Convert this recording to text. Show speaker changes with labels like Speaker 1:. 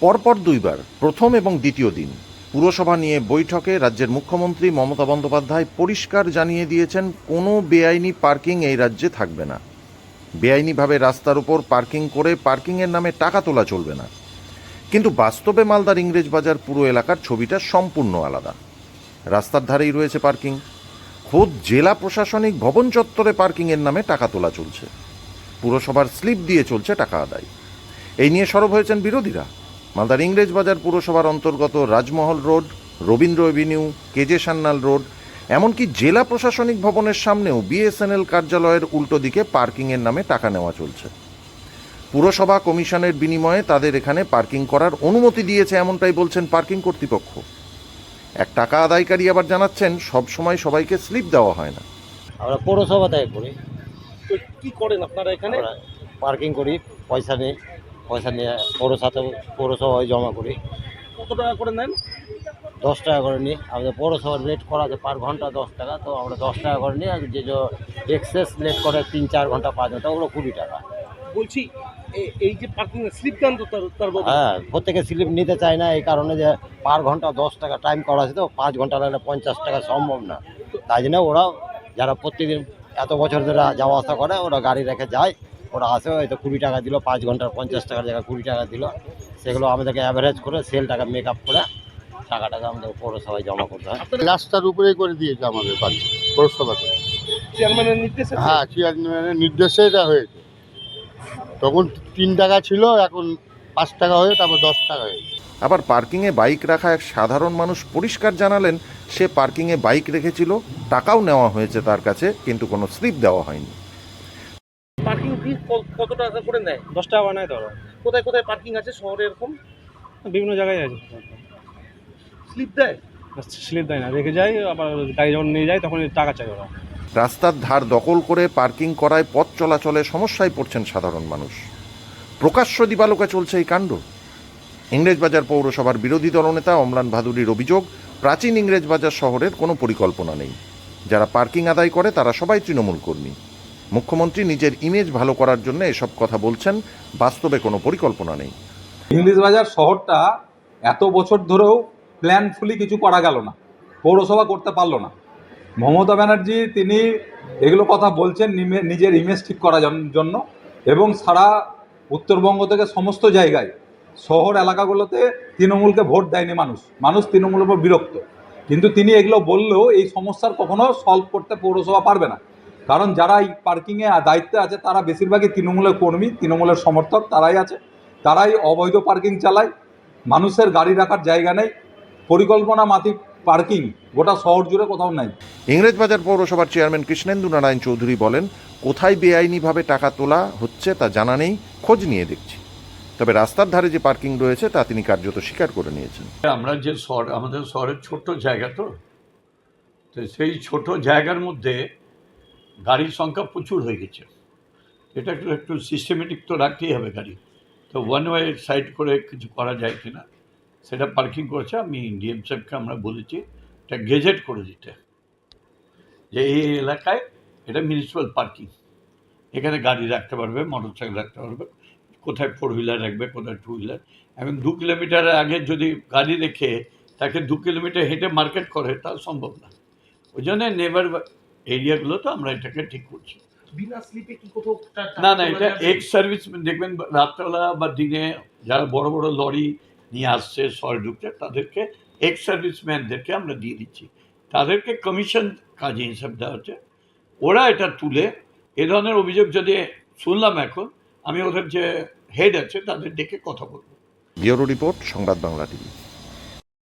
Speaker 1: পরপর দুইবার, প্রথম এবং দ্বিতীয় দিন। পুরসভা নিয়ে বৈঠকে রাজ্যের মুখ্যমন্ত্রী মমতা বন্দ্যোপাধ্যায় পরিষ্কার জানিয়ে দিয়েছেন, কোনো বেআইনি পার্কিং এই রাজ্যে থাকবে না। বেআইনিভাবে রাস্তার উপর পার্কিং করে পার্কিংয়ের নামে টাকা তোলা চলবে না। কিন্তু বাস্তবে মালদার ইংরেজ বাজার পুরো এলাকার ছবিটা সম্পূর্ণ আলাদা। রাস্তার ধারেই রয়েছে পার্কিং। খোদ জেলা প্রশাসনিক ভবন চত্বরে পার্কিংয়ের নামে টাকা তোলা চলছে। পুরসভার স্লিপ দিয়ে চলছে টাকা আদায়। এই নিয়ে সরব হয়েছেন বিরোধীরা। মালদার ইংরেজ বাজার পুরসভার অন্তর্গত Rajmahal road Rabindra avenue KJ Sanyal road এমনকি জেলা প্রশাসনিক ভবনের সামনেও বিএসএনএল কার্যালয়ের উল্টো দিকে পার্কিংয়ের নামে টাকা নেওয়া চলছে। পুরসভা কমিশনের বিনিময়ে তাদের এখানে পার্কিং করার অনুমতি দিয়েছে এমনটাই বলছেন পার্কিং কর্তৃপক্ষ। এক টাকা আদায়কারী আবার জানাচ্ছেন সব সময় সবাইকে স্লিপ দেওয়া হয় না।
Speaker 2: আমরা পৌরসভা থেকে করি
Speaker 3: কি করেন আপনারা এখানে?
Speaker 2: পার্কিং করি পয়সা নিই। পয়সা নিয়ে পৌরসাথে পৌরসভায় জমা করি।
Speaker 3: কত টাকা করে নেন?
Speaker 2: দশ টাকা করে নিই। আমাদের পৌরসভার রেট করা আছে পার ঘণ্টা দশ টাকা তো আমরা দশ টাকা করে নিই। আর যে যে এক্সেস লেট করে তিন চার ঘণ্টা পাঁচ ঘণ্টা ওগুলো কুড়ি টাকা।
Speaker 3: বলছি এই যে পার্কিং স্লিপ দেন তো তার
Speaker 2: হ্যাঁ প্রত্যেকে স্লিপ নিতে চায় না এই কারণে যে পার ঘণ্টা দশ টাকা টাইম করা আছে তো পাঁচ ঘণ্টা লাগলে পঞ্চাশ টাকা সম্ভব না। তাই জন্য ওরা যারা প্রত্যেকদিন এত বছর ধরে যাওয়া আসা করে ওরা গাড়ি রেখে যায়। ওরা আসে হয়তো কুড়ি টাকা দিল পাঁচ ঘণ্টার পঞ্চাশ টাকার জায়গায় কুড়ি টাকা দিল। সেগুলো আমাদেরকে অ্যাভারেজ করে সেল টাকা মেক আপ করে টাকাটাকে আমাদের পৌরসভায় জমা করতে হয়।
Speaker 4: রাস্তার উপরেই করে দিয়েছে আমাদের বাড়ি পৌরসভাতে।
Speaker 3: চেয়ারম্যানের নির্দেশে?
Speaker 4: হ্যাঁ চেয়ারম্যানের নির্দেশে এটা হয়েছে। তখন তিন টাকা ছিল এখন পাঁচ টাকা হয়ে তারপর দশ টাকা হয়েছে।
Speaker 1: আবার পার্কিংয়ে বাইক রাখা এক সাধারণ মানুষ পরিষ্কার জানালেন সে পার্কিংয়ে বাইক রেখেছিল টাকাও নেওয়া হয়েছে তার কাছে কিন্তু কোনো স্লিপ দেওয়া হয়নি।
Speaker 3: ফি কত টাকা করে নেয়?
Speaker 5: দশ টাকা বানায় ধরো
Speaker 3: কোথায় কোথায় পার্কিং আছে শহরে এরকম?
Speaker 5: বিভিন্ন জায়গায় আছে।
Speaker 3: স্লিপ দেয়?
Speaker 5: স্লিপ দেয় না রেখে যায় আবার গাড়ি যখন নিয়ে যায় তখন টাকা চাই ওরা।
Speaker 1: রাস্তার ধার দখল করে পার্কিং করায় পথ চলাচলে সমস্যায় পড়ছেন সাধারণ মানুষ। প্রকাশ্য দিবালোকে চলছে এই কাণ্ড। ইংরেজবাজার পৌরসভার বিরোধী দলনেতা অম্লান ভাদুরীর অভিযোগ প্রাচীন ইংরেজবাজার শহরের কোনো পরিকল্পনা নেই। যারা পার্কিং আদায় করে তারা সবাই তৃণমূল কর্মী। মুখ্যমন্ত্রী নিজের ইমেজ ভালো করার জন্য এসব কথা বলছেন, বাস্তবে কোনো পরিকল্পনা নেই।
Speaker 6: ইংলিশ বাজার শহরটা এত বছর ধরেও প্ল্যানফুলি কিছু করা গেল না, পৌরসভা করতে পারল না। মমতা ব্যানার্জি, তিনি এগুলো কথা বলছেন নিজের ইমেজ ঠিক করার জন্য এবং সারা উত্তরবঙ্গ থেকে সমস্ত জায়গায়, শহর এলাকাগুলোতে তৃণমূলকে ভোট দেয়নি মানুষ মানুষ তৃণমূলের উপর বিরক্ত। কিন্তু তিনি এগুলো বললেও এই সমস্যার কখনো সলভ করতে পৌরসভা পারবে না। কারণ যারা এই পার্কিংয়ে দায়িত্বে আছে তারা বেশিরভাগই তৃণমূলের কর্মী তৃণমূলের সমর্থক তারাই আছে। তারাই অবৈধ পার্কিং চালায়। মানুষের গাড়ি রাখার জায়গা নেই। পরিকল্পনা মাফিক পার্কিং গোটা শহর জুড়ে কোথাও নাই।
Speaker 1: ইংরেজবাজার পৌরসভার চেয়ারম্যান কৃষ্ণেন্দু নারায়ণ চৌধুরী বলেন কোথায় বেআইনিভাবে টাকা তোলা হচ্ছে তা জানা নেই খোঁজ নিয়ে দেখছি। তবে রাস্তার ধারে যে পার্কিং রয়েছে তা তিনি কার্যত স্বীকার করে নিয়েছেন।
Speaker 7: আমরা যে শহর আমাদের শহরের ছোট্ট জায়গা তো তো সেই ছোট জায়গার মধ্যে গাড়ির সংখ্যা প্রচুর হয়ে গেছে। এটা একটু একটু সিস্টেমেটিক তো রাখতেই হবে গাড়ি। তো ওয়ান ওয়ে সাইড করে কিছু করা যায় কি না সেটা পার্কিং করেছে। আমি ডিএম সাহেবকে আমরা বলেছি, এটা গেজেট করে দিতে। যে এই এলাকায় এটা মিউনিসিপ্যাল পার্কিং এখানে গাড়ি রাখতে পারবে মোটর সাইকেল রাখতে পারবে, কোথায় ফোর হুইলার রাখবে, কোথায় টু হুইলার এবং দু কিলোমিটার আগে যদি গাড়ি রেখে তাকে দু কিলোমিটার হেঁটে মার্কেট করে তা সম্ভব না। ওই জন্য নেবার এরিয়াগুলো তো আমরা এটাকে ঠিক করছি।
Speaker 3: বিনা স্লিপে কি কোথাও
Speaker 7: না না এটা? এক্স সার্ভিস দেখবেন রাত্রেবেলা বা দিনে যারা বড় বড় লরি নিয়ে আসছে শহরে ঢুকছে তাদেরকে এক্স সার্ভিসম্যানদেরকে আমরা দিয়ে দিচ্ছি। তাদেরকে কমিশন কাজে হিসাব দেওয়া হচ্ছে। ওরা এটা তুলে এ ধরনের অভিযোগ যদি শুনলাম এখন আমি ওদের যে হেড আছে তাদের ডেকে কথা বলব।
Speaker 1: ব্যুরো রিপোর্ট সংবাদ বাংলা টিভি।